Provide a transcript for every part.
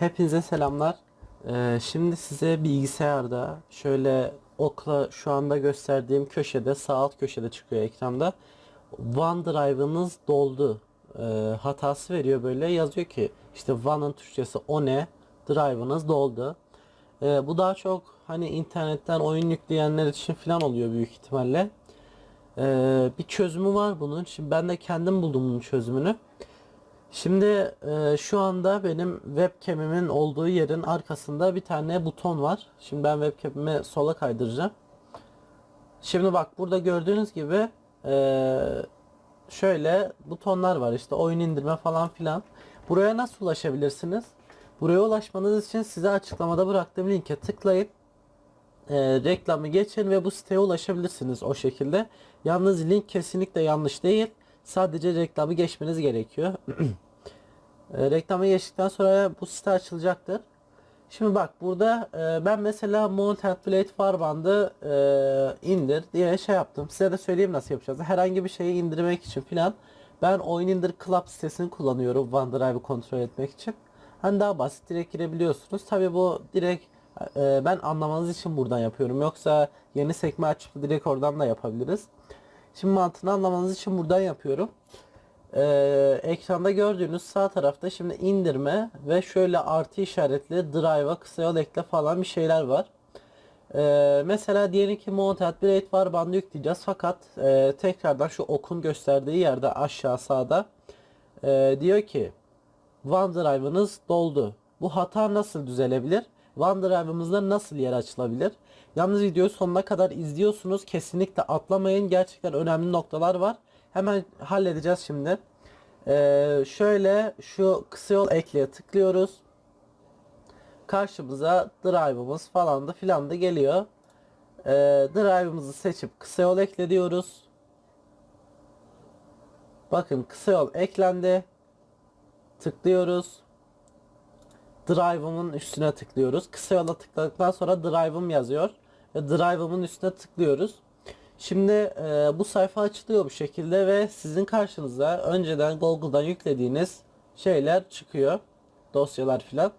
Hepinize selamlar. Ee, şimdi size bilgisayarda şöyle okla şu anda gösterdiğim köşede sağ alt köşede çıkıyor ekranda. OneDrive'ınız doldu ee, hatası veriyor böyle yazıyor ki işte One'ın Türkçesi o ne? Drive'ınız doldu. Ee, bu daha çok hani internetten oyun yükleyenler için falan oluyor büyük ihtimalle. Ee, bir çözümü var bunun. Şimdi ben de kendim buldum bunun çözümünü. Şimdi e, şu anda benim webcam'imin olduğu yerin arkasında bir tane buton var. Şimdi ben webcam'imi sola kaydıracağım. Şimdi bak burada gördüğünüz gibi e, şöyle butonlar var işte oyun indirme falan filan. Buraya nasıl ulaşabilirsiniz? Buraya ulaşmanız için size açıklamada bıraktığım linke tıklayın. E, reklamı geçin ve bu siteye ulaşabilirsiniz o şekilde. Yalnız link kesinlikle yanlış değil. Sadece reklamı geçmeniz gerekiyor. E, reklamı geçtikten sonra bu site açılacaktır. Şimdi bak burada e, ben mesela Mountain Blade Warband'ı e, indir diye şey yaptım. Size de söyleyeyim nasıl yapacağız. Herhangi bir şeyi indirmek için filan ben Oyun İndir Club sitesini kullanıyorum OneDrive'ı kontrol etmek için. Hani daha basit direkt girebiliyorsunuz. Tabi bu direkt e, ben anlamanız için buradan yapıyorum. Yoksa yeni sekme açıp direkt oradan da yapabiliriz. Şimdi mantığını anlamanız için buradan yapıyorum. Ee, ekranda gördüğünüz sağ tarafta şimdi indirme ve şöyle artı işaretli drive'a kısa yol ekle falan bir şeyler var. Ee, mesela diyelim ki Mounted Blade var bandı yükleyeceğiz fakat e, tekrardan şu okun gösterdiği yerde aşağı sağda e, diyor ki OneDrive'ınız doldu. Bu hata nasıl düzelebilir? OneDrive'ımızda nasıl yer açılabilir? Yalnız videoyu sonuna kadar izliyorsunuz. Kesinlikle atlamayın. Gerçekten önemli noktalar var. Hemen halledeceğiz şimdi. Ee, şöyle şu kısa yol ekleye tıklıyoruz. Karşımıza drive'ımız falan da filan da geliyor. Ee, drive'ımızı seçip kısa yol ekle diyoruz. Bakın kısa yol eklendi. Tıklıyoruz. Drive'ımın üstüne tıklıyoruz. Kısa yola tıkladıktan sonra drive'ım yazıyor. Ve drive'ımın üstüne tıklıyoruz. Şimdi e, bu sayfa açılıyor bu şekilde ve sizin karşınıza önceden Google'dan yüklediğiniz şeyler çıkıyor. Dosyalar filan.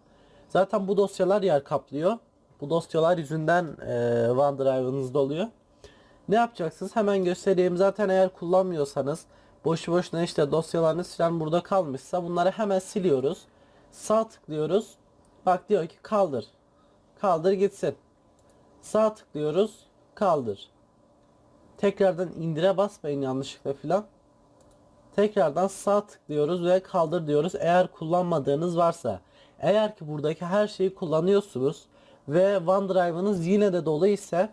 Zaten bu dosyalar yer kaplıyor. Bu dosyalar yüzünden e, OneDrive'ınızda oluyor. Ne yapacaksınız? Hemen göstereyim. Zaten eğer kullanmıyorsanız boşu boşuna işte dosyalarınız falan burada kalmışsa bunları hemen siliyoruz. Sağ tıklıyoruz. Bak diyor ki kaldır. Kaldır gitsin. Sağ tıklıyoruz. Kaldır. Tekrardan indire basmayın yanlışlıkla filan. Tekrardan sağ tıklıyoruz ve kaldır diyoruz eğer kullanmadığınız varsa. Eğer ki buradaki her şeyi kullanıyorsunuz ve OneDrive'ınız yine de dolu ise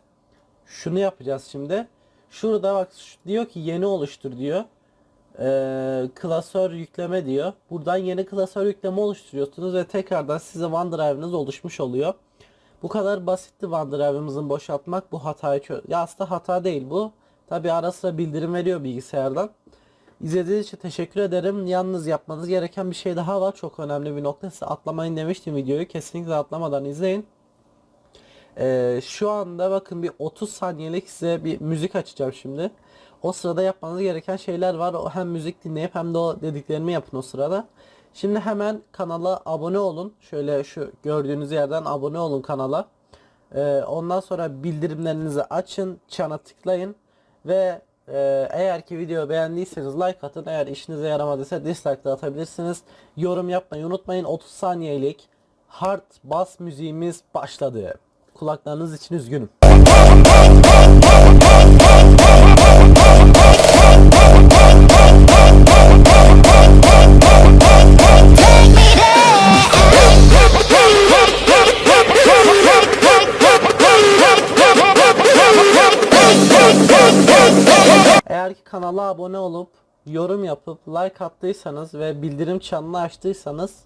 şunu yapacağız şimdi. Şurada bak diyor ki yeni oluştur diyor. Ee, klasör yükleme diyor. Buradan yeni klasör yükleme oluşturuyorsunuz ve tekrardan size OneDrive'ınız oluşmuş oluyor. Bu kadar basitti OneDrive'ımızın boşaltmak bu hatayı çö- Ya aslında hata değil bu. Tabi ara sıra bildirim veriyor bilgisayardan. İzlediğiniz için teşekkür ederim. Yalnız yapmanız gereken bir şey daha var. Çok önemli bir nokta. Size atlamayın demiştim videoyu. Kesinlikle atlamadan izleyin. Ee, şu anda bakın bir 30 saniyelik size bir müzik açacağım şimdi. O sırada yapmanız gereken şeyler var. O hem müzik dinleyip hem de o dediklerimi yapın o sırada. Şimdi hemen kanala abone olun. Şöyle şu gördüğünüz yerden abone olun kanala. Ee, ondan sonra bildirimlerinizi açın, çana tıklayın ve e, eğer ki video beğendiyseniz like atın. Eğer işinize yaramadıysa dislike de atabilirsiniz. Yorum yapmayı unutmayın. 30 saniyelik hard bass müziğimiz başladı. Kulaklarınız için üzgünüm. Eğer ki kanala abone olup yorum yapıp like attıysanız ve bildirim çanını açtıysanız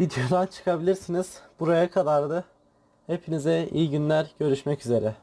videodan çıkabilirsiniz. Buraya kadardı. Hepinize iyi günler. Görüşmek üzere.